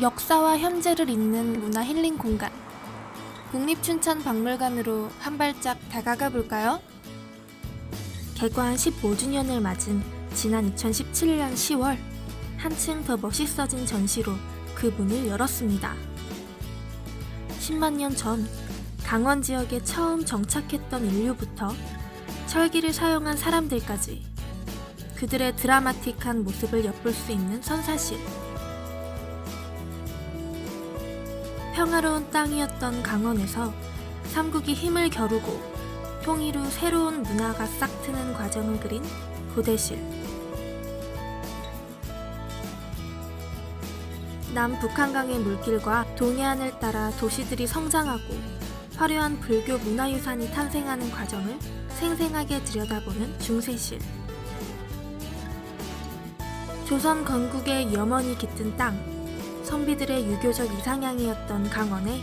역사와 현재를 잇는 문화 힐링 공간. 국립춘천 박물관으로 한 발짝 다가가 볼까요? 개관 15주년을 맞은 지난 2017년 10월 한층 더 멋있어진 전시로 그 문을 열었습니다. 10만 년 전 강원 지역에 처음 정착했던 인류부터 철기를 사용한 사람들까지 그들의 드라마틱한 모습을 엿볼 수 있는 선사실. 평화로운 땅이었던 강원에서 삼국이 힘을 겨루고 통일 후 새로운 문화가 싹 트는 과정을 그린 고대실. 남북한강의 물길과 동해안을 따라 도시들이 성장하고 화려한 불교 문화유산이 탄생하는 과정을 생생하게 들여다보는 중세실. 조선 건국의 염원이 깃든 땅, 선비들의 유교적 이상향이었던 강원에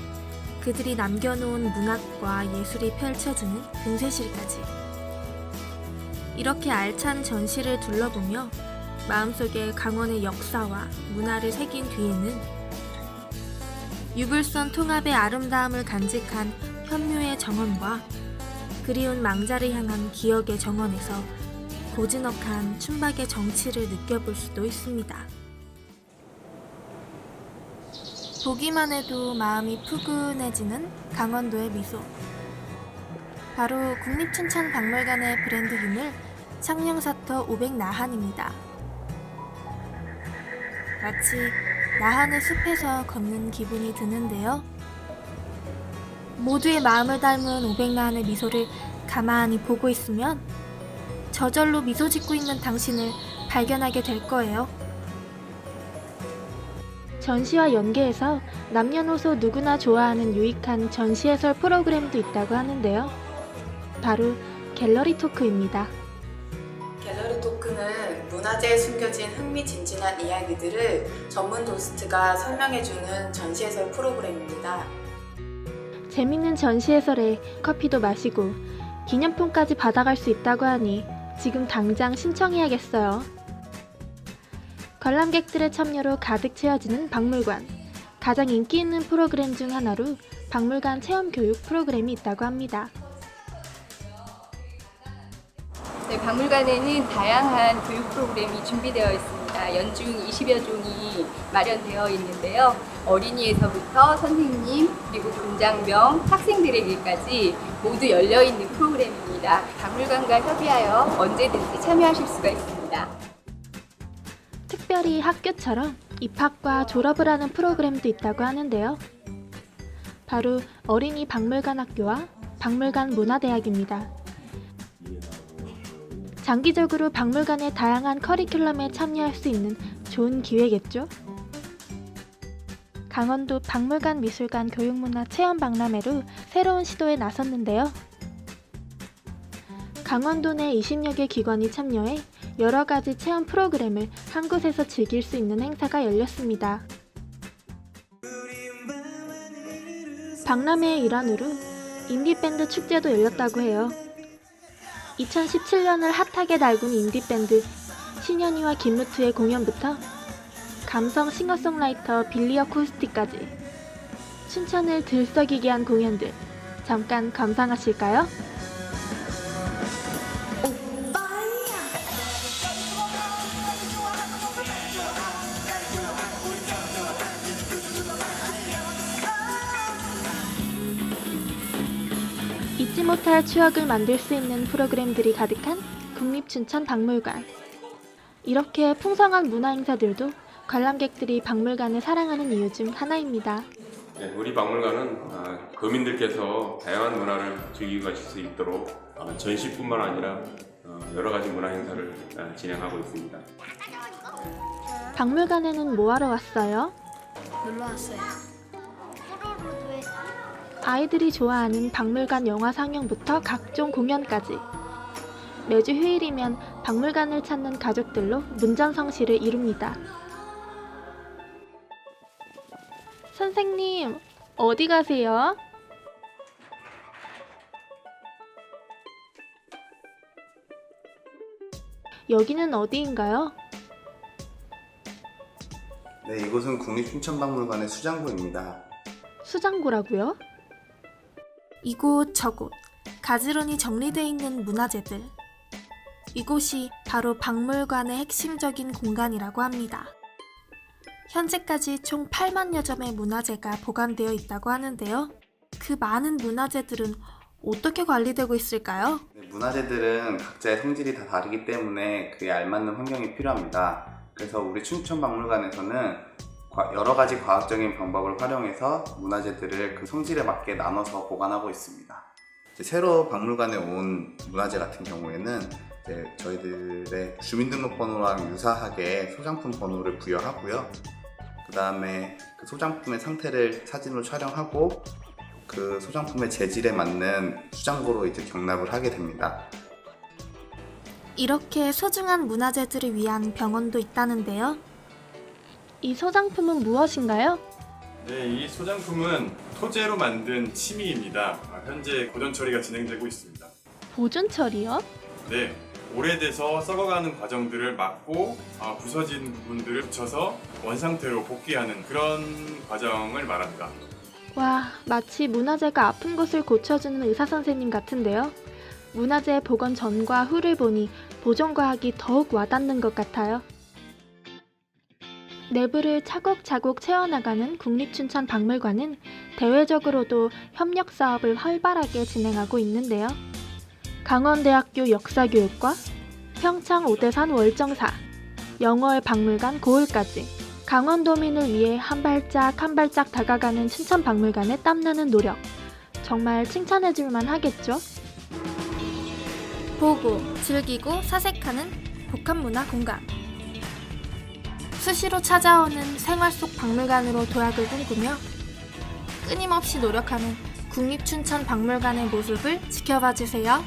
그들이 남겨놓은 문학과 예술이 펼쳐지는 근세실까지. 이렇게 알찬 전시를 둘러보며 마음속에 강원의 역사와 문화를 새긴 뒤에는 유불선 통합의 아름다움을 간직한 현묘의 정원과 그리운 망자를 향한 기억의 정원에서 고즈넉한 춘박의 정치를 느껴볼 수도 있습니다. 보기만 해도 마음이 푸근해지는 강원도의 미소. 바로 국립춘천박물관의 브랜드 유물 창녕사터 500 나한입니다. 마치 나한의 숲에서 걷는 기분이 드는데요. 모두의 마음을 닮은 500 나한의 미소를 가만히 보고 있으면 저절로 미소 짓고 있는 당신을 발견하게 될 거예요. 전시와 연계해서 남녀노소 누구나 좋아하는 유익한 전시 해설 프로그램도 있다고 하는데요. 바로 갤러리 토크입니다. 갤러리 토크는 문화재에 숨겨진 흥미진진한 이야기들을 전문 도스트가 설명해주는 전시 해설 프로그램입니다. 재밌는 전시 해설에 커피도 마시고 기념품까지 받아갈 수 있다고 하니 지금 당장 신청해야겠어요. 관람객들의 참여로 가득 채워지는 박물관. 가장 인기 있는 프로그램 중 하나로 박물관 체험 교육 프로그램이 있다고 합니다. 네, 박물관에는 다양한 교육 프로그램이 준비되어 있습니다. 연중 20여 종이 마련되어 있는데요. 어린이에서부터 선생님, 그리고 군장병, 학생들에게까지 모두 열려있는 프로그램입니다. 박물관과 협의하여 언제든지 참여하실 수가 있습니다. 특별히 학교처럼 입학과 졸업을 하는 프로그램도 있다고 하는데요. 바로 어린이 박물관 학교와 박물관 문화대학입니다. 장기적으로 박물관의 다양한 커리큘럼에 참여할 수 있는 좋은 기회겠죠? 강원도 박물관 미술관 교육문화 체험 박람회로 새로운 시도에 나섰는데요. 강원도 내 20여 개 기관이 참여해 여러 가지 체험 프로그램을 한 곳에서 즐길 수 있는 행사가 열렸습니다. 박람회의 일환으로 인디밴드 축제도 열렸다고 해요. 2017년을 핫하게 달군 인디밴드 신현이와 김무투의 공연부터 감성 싱어송라이터 빌리 어쿠스틱까지 춘천을 들썩이게 한 공연들 잠깐 감상하실까요? 잊지 못할 추억을 만들 수 있는 프로그램들이 가득한 국립춘천박물관. 이렇게 풍성한 문화 행사들도 관람객들이 박물관을 사랑하는 이유 중 하나입니다. 네, 우리 박물관은 아, 거민들께서 다양한 문화를 즐기고 가실 수 있도록 아, 전시뿐만 아니라 어, 여러 가지 문화 행사를 아, 진행하고 있습니다. 박물관에는 뭐하러 왔어요? 놀러 왔어요. 아이들이 좋아하는 박물관 영화 상영부터 각종 공연까지. 매주 휴일이면 박물관을 찾는 가족들로 문전성시를 이룹니다. 선생님, 어디 가세요? 여기는 어디인가요? 네, 이곳은 국립춘천박물관의 수장고입니다. 수장고라고요? 이곳 저곳 가지런히 정리되어 있는 문화재들. 이곳이 바로 박물관의 핵심적인 공간이라고 합니다. 현재까지 총 8만여 점의 문화재가 보관되어 있다고 하는데요. 그 많은 문화재들은 어떻게 관리되고 있을까요? 네, 문화재들은 각자의 성질이 다 다르기 때문에 그에 알맞는 환경이 필요합니다. 그래서 우리 춘천박물관에서는 과- 여러 가지 과학적인 방법을 활용해서 문화재들을 그 성질에 맞게 나눠서 보관하고 있습니다. 새로 박물관에 온 문화재 같은 경우에는 저희들의 주민등록번호랑 유사하게 소장품 번호를 부여하고요. 그 다음에 그 소장품의 상태를 사진으로 촬영하고 그 소장품의 재질에 맞는 수장고로 이제 경납을 하게 됩니다. 이렇게 소중한 문화재들을 위한 병원도 있다는데요. 이 소장품은 무엇인가요? 네, 이 소장품은 토제로 만든 침이입니다. 아, 현재 보존 처리가 진행되고 있습니다. 보존 처리요? 네, 오래돼서 썩어가는 과정들을 막고 아, 부서진 부분들을 붙여서 원상태로 복귀하는 그런 과정을 말합니다. 와, 마치 문화재가 아픈 곳을 고쳐주는 의사 선생님 같은데요. 문화재 복원 전과 후를 보니 보존 과학이 더욱 와닿는 것 같아요. 내부를 차곡차곡 채워나가는 국립춘천 박물관은 대외적으로도 협력 사업을 활발하게 진행하고 있는데요. 강원대학교 역사교육과 평창 오대산 월정사, 영월 박물관 고을까지 강원도민을 위해 한 발짝 한 발짝 다가가는 춘천 박물관의 땀나는 노력. 정말 칭찬해줄 만 하겠죠? 보고, 즐기고, 사색하는 복합문화 공간. 수시로 찾아오는 생활 속 박물관으로 도약을 꿈꾸며 끊임없이 노력하는 국립춘천 박물관의 모습을 지켜봐 주세요.